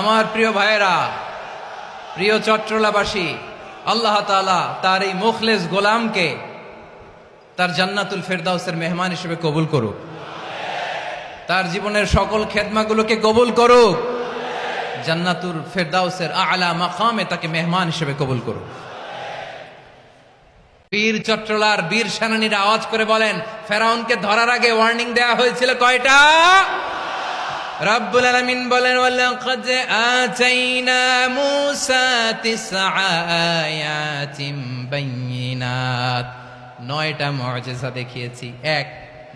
আমার প্রিয় ভাইয়েরা, প্রিয় চট্টলাবাসী আল্লাহ তাআলা তার এই মুখলেস গোলামকে তার জান্নাতুল ফেরদাউসের মেহমান হিসেবে কবুল করুক। তার জীবনের সকল খেদমাগুলোকে কবুল করুক। জান্নাতুল ফেরদাউসের আলা মাকামে তাকে মেহমান হিসেবে কবুল করুক। বীর চট্টলার বীর সেনানীরা আওয়াজ করে বলেন, ফেরাউনকে ধরার আগে ওয়ার্নিং দেয়া হয়েছিল কয়টা? রব্বুল আলামিন বলেন, ওয়ালাকাদ আতাইনা মূসা তিসআ আয়াতিন বাইয়িনাত নয়টা মুআজিজা দেখিয়েছি। এক,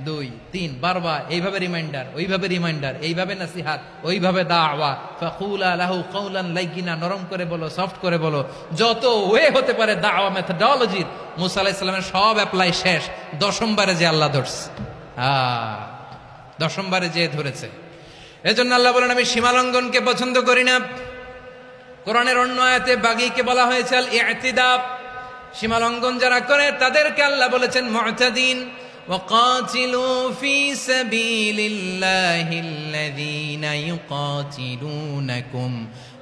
দুই, তিন, বারবার। এইভাবে রিমাইন্ডার ওইভাবে রিমাইন্ডার এইভাবে নাসিহাত, ওইভাবে দাওয়া। ফাকুলা লাহু কাউলান লাইকিনা নরম করে বলো, সফট করে বলো। যত ওয়ে হতে পারে দাওয়া মেথডোলজির মুসা আলাইহিস সালামের সব অ্যাপ্লাই শেষ। দশমবারে যে আল্লাহ ধরছে। দশমবারে যে ধরেছে। এজন্য আল্লাহ বলেন, আমি সীমালঙ্ঘনকে পছন্দ করি না। কোরআনের অন্য আয়াতে বাগিকে বলা হয়েছে, আল ইয়াতিদাব সীমালঙ্ঘন যারা করে, তাদেরকে আল্লাহ বলেছেন, মুতাদিন। وقاتلوا في سبيل الله الذين يقاتلونكم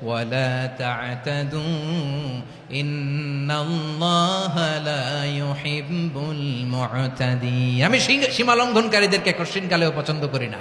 ولا تعتدوا إن الله لا يحب المعتدين আমি সীমালঙ্ঘনকারীদেরকে কোশ্চিনকালেও পছন্দ করি না।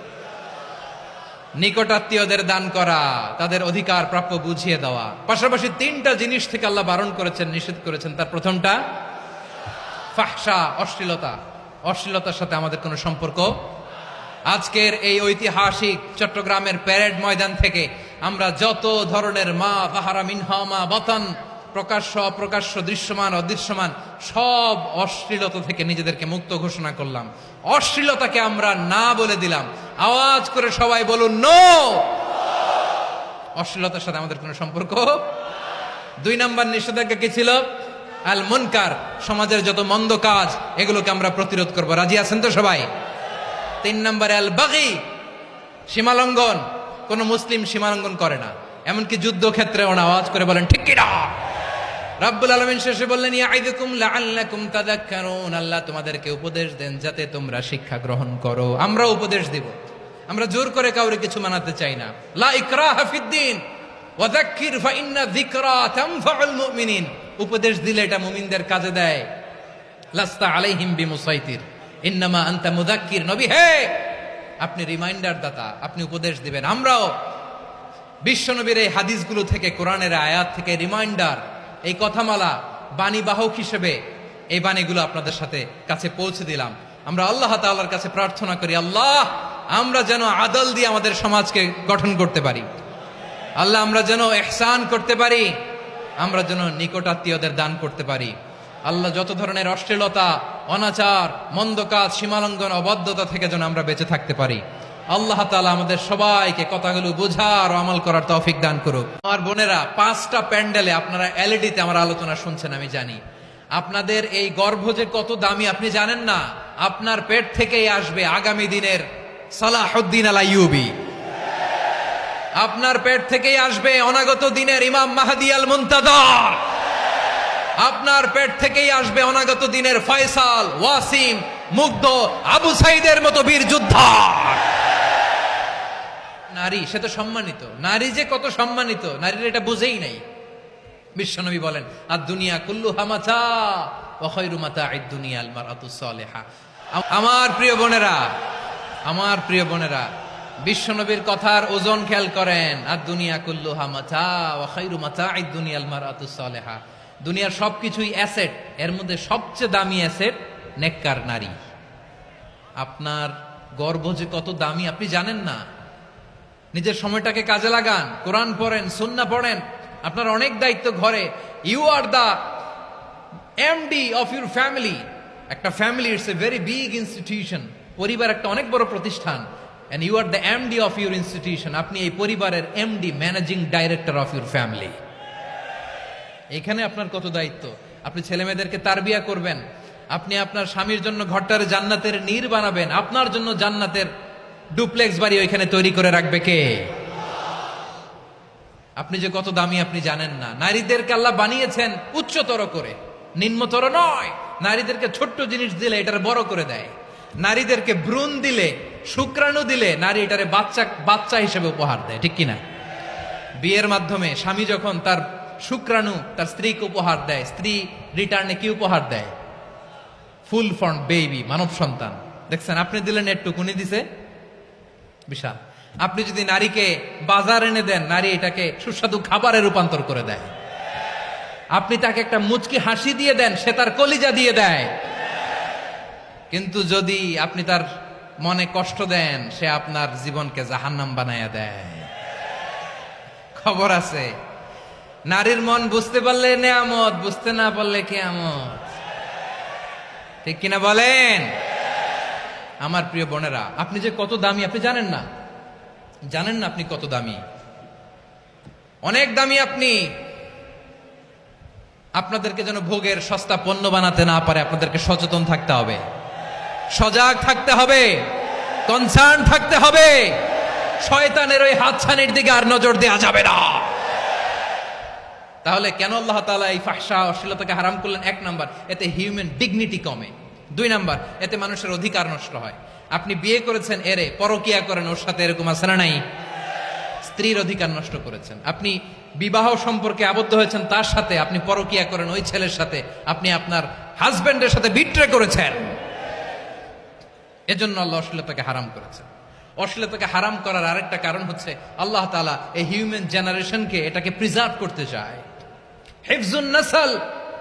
নিকটাত্মীয়দের দান করা, তাদের অধিকার প্রাপ্য বুঝিয়ে দেওয়া। পাশাপাশি তিনটা জিনিস থেকে আল্লাহ বারণ করেছেন, নিষেধ করেছেন। তার প্রথমটা, ফাহসা, অশ্লীলতা। অশ্লীলতার সাথে আমাদের কোনো সম্পর্ক আজকের এই ঐতিহাসিক চট্টগ্রামের প্যারেড ময়দান থেকে আমরা যত ধরনের মা তাহারা মিনহা মা বতন প্রকাশ্য, অপ্রকাশ্য, দৃশ্যমান, অদৃশ্যমান, সব অশ্লীলতা থেকে নিজেদেরকে মুক্ত ঘোষণা করলাম। অশ্লীলতাকে আমরা না বলে দিলাম। আওয়াজ করে সবাই বলুন, নো! অশ্লীলতার সাথে আমাদের কোনো সম্পর্ক? দুই নম্বর নিষেধাজ্ঞা কি ছিল? আল মুনকার, সমাজের যত মন্দ কাজ, এগুলোকে আমরা প্রতিরোধ করব। রাজি আছেন তো সবাই? তিন নম্বরে, আল বাগি, সীমালঙ্ঘন। কোন মুসলিম সীমালঙ্ঘন করে না। এমনকি যুদ্ধক্ষেত্রে ওনা আওয়াজ করে বলেন, ঠিক কিনা? রাব্বুল আলামিন শেষে বললেন আল্লাহ তোমাদেরকে উপদেশ দেন যাতে তোমরা শিক্ষা গ্রহণ করো। আমরা উপদেশ দেব। আমরা জোর করে কাউরে কিছু মানাতে চাই না। লা ইকরাহা ফিদ্দিন ওয়াযাক্কির ফাইন্না যিকরা উপদেশ দিলে এটা মুমিনদের কাজে দেয়। লাস্তা আলাইহিম নবী। হে! আপনি রিমাইন্ডার দাতা, আপনি উপদেশ দিবেন। আমরাও বিশ্বনবীর এই হাদিসগুলো থেকে, কোরআনের আয়াত থেকে রিমাইন্ডার। এই কথামালা বাণীবাহক হিসেবে এই বাণীগুলো আপনাদের সাথে কাছে পৌঁছে দিলাম। আমরা আল্লাহ তাআলার কাছে প্রার্থনা করি, আল্লাহ, আমরা যেন আদল দিয়ে আমাদের সমাজকে গঠন করতে পারি। আল্লাহ, আমরা যেন এহসান করতে পারি, আমরা যেন নিকটাত্মীয়দের দান করতে পারি। আল্লাহ, যত ধরনের অশ্লীলতা, অনাচার, মন্দ কাজ অবদ্ধতা থেকে যেন আমরা বেঁচে থাকতে পারি। আল্লাহ তালা আমাদের সবাইকে কথাগুলো বোঝার আমল করার তৌফিক দান করুক। আমার বোনেরা, পাঁচটা প্যান্ডেলে আপনারা এলইডিতে আমার আলোচনা শুনছেন, আমি জানি। আপনাদের এই গর্ভ যে কত দামি, আপনি জানেন না? আপনার পেট থেকেই আসবে আগামী দিনের সালাহুদ্দিন আল আইয়ুবী আপনার পেট থেকেই আসবে অনাগত দিনের ইমাম মাহাদি আল মুন্তাদার আপনার পেট থেকেই আসবে অনাগত দিনের ফয়সাল, ওয়াসিম, মুগ্ধ আবু সাইদের মতো বীর যোদ্ধা। নারী, সে তো সম্মানিত। নারী যে কত সম্মানিত, নারীর এটা বুঝেই নাই। বিশ্বনবী বলেন আর দুনিয়া কুল্লু মাতা আই দুনিয়া আলমার আতুসলেহা আমার প্রিয় বোনেরা, আমার প্রিয় বোনেরা, বিশ্বনবীর কথার ওজন খেয়াল করেন আর দুনিয়া কুল্লু হামাচা অখৈরু মাতা আই দুনিয়া আলমার আতুসলেহা দুনিয়ার সবকিছুই অ্যাসেট, এর মধ্যে সবচেয়ে দামি অ্যাসেট নেককার নারী। আপনার গর্ব যে কত দামি, আপনি জানেন না? নিজের সময়টাকে কাজে লাগান, কোরআন পড়েন সুন্না পড়েন। আপনার অনেক দায়িত্ব ঘরে। You are the MD of your family একটা family it's a very big institution পরিবার একটা অনেক বড় প্রতিষ্ঠান। And you are the MD of your institution আপনি এই পরিবারের MD managing director of your family এখানে আপনার কত দায়িত্ব? আপনি ছেলে মেয়েদেরকে তারবিয়া করবেন। আপনি আপনার স্বামীর জন্য ঘরটার জান্নাতের নীর বানাবেন। আপনার জন্য জান্নাতের ডুপ্লেক্স বাড়ি ওইখানে তৈরি করে রাখবে কে? আপনি যে কত দামি আপনি জানেন না। নারীদেরকে আল্লাহ বানিয়েছেন উচ্চতর করে, নিম্নতর নয়। নারীদেরকে ছোট্ট জিনিস দিলে এটার বড় করে দেয়। নারীদেরকে ভ্রূণ দিলে, শুক্রাণু দিলে নারী এটারে বাচ্চা বাচ্চা হিসেবে উপহার দেয়, ঠিক কিনা? বিয়ের মাধ্যমে স্বামী যখন তার শুক্রাণু, তার স্ত্রীকে উপহার দেয়, স্ত্রী রিটার্নে কি উপহার দেয়? ফুল ফর্ম, বেবি, মানব সন্তান। দেখছেন, আপনি দিলেন একটুকুনি দিছে বিশাল। আপনি যদি নারীকে বাজার এনে দেন, নারী এটাকে সুস্বাদু খাবারে রূপান্তর করে দেয়। আপনি তাকে একটা মুচকি হাসি দিয়ে দেন, সে তার কলিজা দিয়ে দেয়। কিন্তু যদি আপনি তার মনে কষ্ট দেন, সে আপনার জীবনকে জাহান্নাম বানায়া দেয়। খবর আছে, নারীর মন বুঝতে পারলে নেয়ামত, বুঝতে না পারলে কেয়ামত। ঠিক কিনা বলেন? আমার প্রিয় বোনেরা, আপনি যে কত দামি, আপনি জানেন না? জানেন না আপনি কত দামি? অনেক দামি আপনি। আপনাদেরকে যেন ভোগের সস্তা পণ্য বানাতে না পারে, আপনাদেরকে সচেতন থাকতে হবে। সজাগ থাকতে হবে। কনসার্ন থাকতে হবে। শয়তানের ওই হাতছানির দিকে আর নজর দেওয়া যাবে না। তাহলে কেন আল্লাহ তাআলা এই ফাঁসা অশ্লীলতাকে হারাম করলেন? এক নাম্বার, এতে হিউম্যান ডিগনিটি কমে। দুই নাম্বার, এতে মানুষের অধিকার নষ্ট হয়। আপনি বিয়ে করেছেন এরে, পরকিয়া করেন, ওর সাথে এরকম না নাই? স্ত্রীর অধিকার নষ্ট করেছেন। আপনি বিবাহ সম্পর্কে আবদ্ধ হয়েছেন তার সাথে, আপনি পরকিয়া করেন ওই ছেলের সাথে, আপনি আপনার হাজবেন্ডের সাথে বিট্রে করেছেন। এজন্য আল্লাহ অশ্লীলতাকে হারাম করেছেন। অশ্লীলতাকে হারাম করার আরেকটা কারণ হচ্ছে, আল্লাহ তাআলা এই হিউম্যান জেনারেশনকে এটাকে প্রিজার্ভ করতে চায়। হেফজুন নাসাল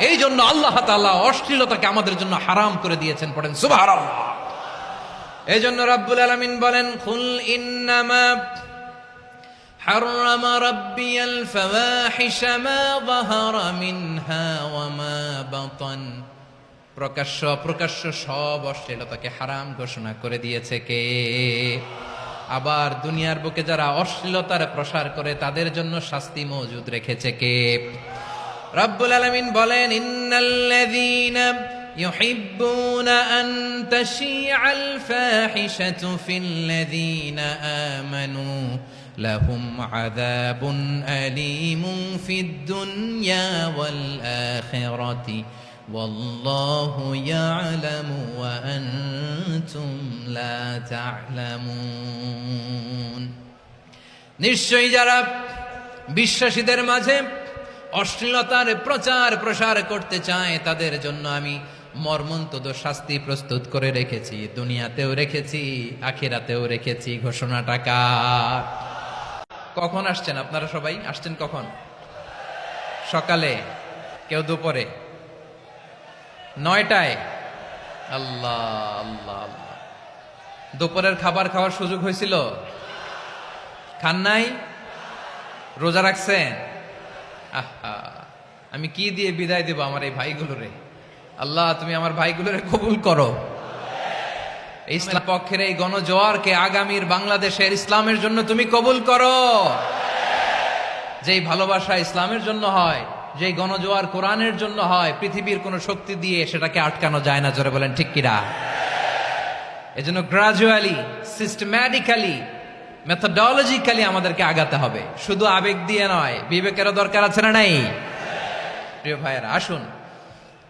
এই জন্য আল্লাহ তাআলা অশ্লীলতাকে আমাদের জন্য হারাম করে দিয়েছেন পড়েন সুবহানাল্লাহ এই জন্য রাব্বুল আলামিন বলেন কুল ইন্নামা حرم ربي الفواحش ما ظهر منها وما بطن প্রকাশ্য প্রকাশ্য সব অশ্লীলতাকে হারাম ঘোষণা করে দিয়েছে কে আবার দুনিয়ার বুকে যারা অশ্লীলতার প্রসার করে তাদের জন্য শাস্তি মজুদ রেখেছে কে রব্বুল আলামিন বলেন ইন্নাল্লাযীনা يحبون أن تشيع الفاحشة في الذين آمنوا لهم عذاب أليم في الدنيا والآخرة والله يعلم وأنتم لا تعلمون নিশ্চয়ই যারা বিশ্বাসীদের মাঝে অশ্লীলতার প্রচার প্রসার করতে চায়, তাদের জন্য আমি মর্মন্তদ শাস্তি প্রস্তুত করে রেখেছি, দুনিয়াতেও রেখেছি, আখিরাতেও রেখেছি ঘোষণা টাকা কখন আসছেন আপনারা সবাই? আসছেন কখন? সকালে? কেউ দুপুরে? নয়টায়? আল্লাহ আল্লাহ আল্লাহ। দুপুরের খাবার খাওয়ার সুযোগ হয়েছিল? খান নাই? রোজা রাখছেন? আমি কি দিয়ে বিদায় দেব আমার এই ভাইগুলোরে আল্লাহ, তুমি আমার ভাইগুলোরে কবুল করো। ইসলাম পক্ষের এই গণজোয়ারকে আগামীর বাংলাদেশের ইসলামের জন্য তুমি কবুল করো। যেই ভালোবাসা ইসলামের জন্য হয়, যেই গণজোয়ার কোরআনের জন্য হয়, পৃথিবীর কোনো শক্তি দিয়ে সেটাকে আটকানো যায় না, জোরে বলেন ঠিক কিরা এজন্য গ্রাজুয়ালি সিস্টেম্যাটিক্যালি মেথোডলজিক্যালি আমাদেরকে আগাতে হবে। শুধু আবেগ দিয়ে নয়, বিবেকেরও দরকার আছে না নাই? প্রিয় ভাইয়েরা, আসুন।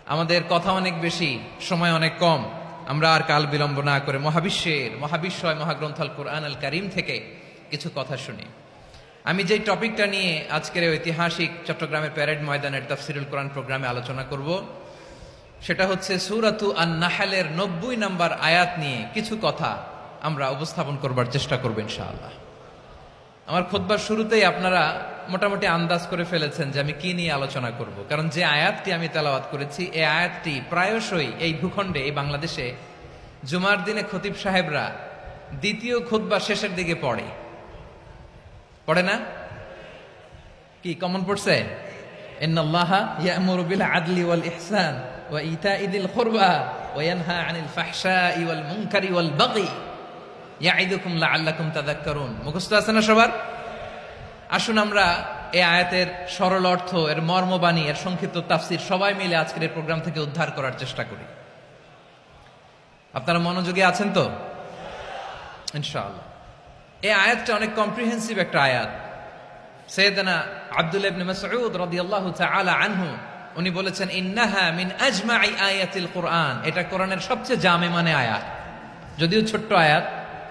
আমাদের কথা অনেক বেশি, সময় অনেক কম। আমরা আর কাল বিলম্ব না করে মহাবিশ্বের, মহাবিশ্বয় মহাগ্রন্থ আল কোরআন আল করিম থেকে কিছু কথা শুনি। আমি যে টপিকটা নিয়ে আজকের ঐতিহাসিক চট্টগ্রামের প্যারেড ময়দানের তফসিরুল কোরআন প্রোগ্রামে আলোচনা করব, সেটা হচ্ছে সুরাতু আন নাহালের নব্বই নাম্বার আয়াত নিয়ে কিছু কথা আমরা উপস্থাপন করবার চেষ্টা করব ইনশাআল্লাহ। আমার খোদবার শুরুতেই আপনারা মোটামুটি আন্দাজ করে ফেলেছেন যে আমি কি নিয়ে আলোচনা করব। কারণ যে আয়াতটি আমি তেলাওয়াত করেছি, এই আয়াতটি প্রায়শই এই ভূখণ্ডে, এই বাংলাদেশে জুমার দিনে খতিব সাহেবরা দ্বিতীয় খুতবা শেষের দিকে পড়ে। পড়ে না? কি কমন পড়ছে? ইন্নাল্লাহা আদলি ওয়াল ইহসান আনিল ইয়াইদুকুম লাআল্লাকুম তাযাক্কারুন। মুখস্থ আছে না সবার? আসুন আমরা এই আয়াতের সরল অর্থ, এর মর্মবাণী, এর সংক্ষিপ্ত তাফসির সবাই মিলে আজকের প্রোগ্রাম থেকে উদ্ধার করার চেষ্টা করি। আপনারা মনোযোগী আছেন তো? ইনশাআল্লাহ। এই আয়াতটা অনেক কম্প্রিহেন্সিভ একটা আয়াত। সৈয়দনা আব্দুল ইবনে মাসউদ রাদিয়াল্লাহু তাআলা আনহু, উনি বলেছেন, ইন্নাহা মিন আজমাই আয়াতিল কোরআন। এটা কোরআনের সবচেয়ে জামে মানে আয়াত। যদিও ছোট্ট আয়াত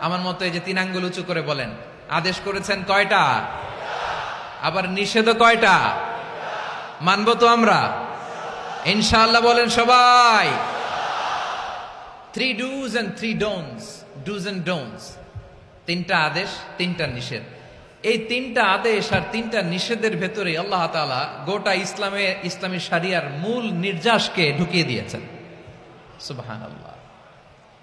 আমার মতো এই যে তিন আঙ্গুল উঁচু করে বলেন। আদেশ করেছেন কয়টা? আবার নিষেধও কয়টা? মানবো তো আমরা। ইনশাআল্লাহ বলেন সবাই। Three do's and three don'ts do's and don'ts তিনটা আদেশ, তিনটা নিষেধ। এই তিনটা আদেশ আর তিনটা নিষেধের ভেতরে আল্লাহ তালা গোটা ইসলামে, ইসলামী সারিয়ার মূল নির্যাসকে ঢুকিয়ে দিয়েছেন। সুবাহান আল্লাহ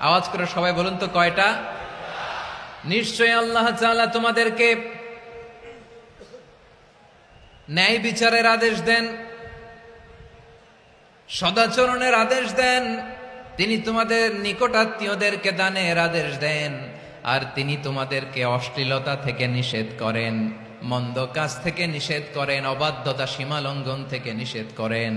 আওয়াজ করে সবাই বলুন তো কয়টা? নিশ্চয় আল্লাহ তাআলা তোমাদেরকে ন্যায় বিচারের আদেশ দেন, সদাচরণের আদেশ দেন, তিনি তোমাদের নিকট নিকটাত্মীয়দেরকে দানের আদেশ দেন, আর তিনি তোমাদেরকে অশ্লীলতা থেকে নিষেধ করেন, মন্দ কাজ থেকে নিষেধ করেন, অবাধ্যতা সীমা লঙ্ঘন থেকে নিষেধ করেন।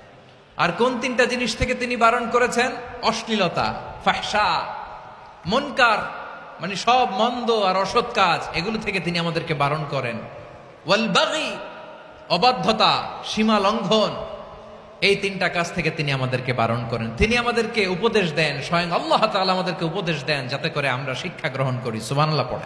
আর কোন তিনটা জিনিস থেকে তিনি বারণ করেছেন? অশ্লীলতা ফাহসা মনকার মানে সব মন্দ আর অসৎ কাজ, এগুলো থেকে তিনি আমাদেরকে বারণ করেন। ওয়াল বাগি, অবাধ্যতা, সীমা লঙ্ঘন, এই তিনটা কাজ থেকে তিনি আমাদেরকে বারণ করেন। তিনি আমাদেরকে উপদেশ দেন, স্বয়ং আল্লাহ তাআলা আমাদেরকে উপদেশ দেন, যাতে করে আমরা শিক্ষা গ্রহণ করি। সুবহানাল্লাহ পড়ে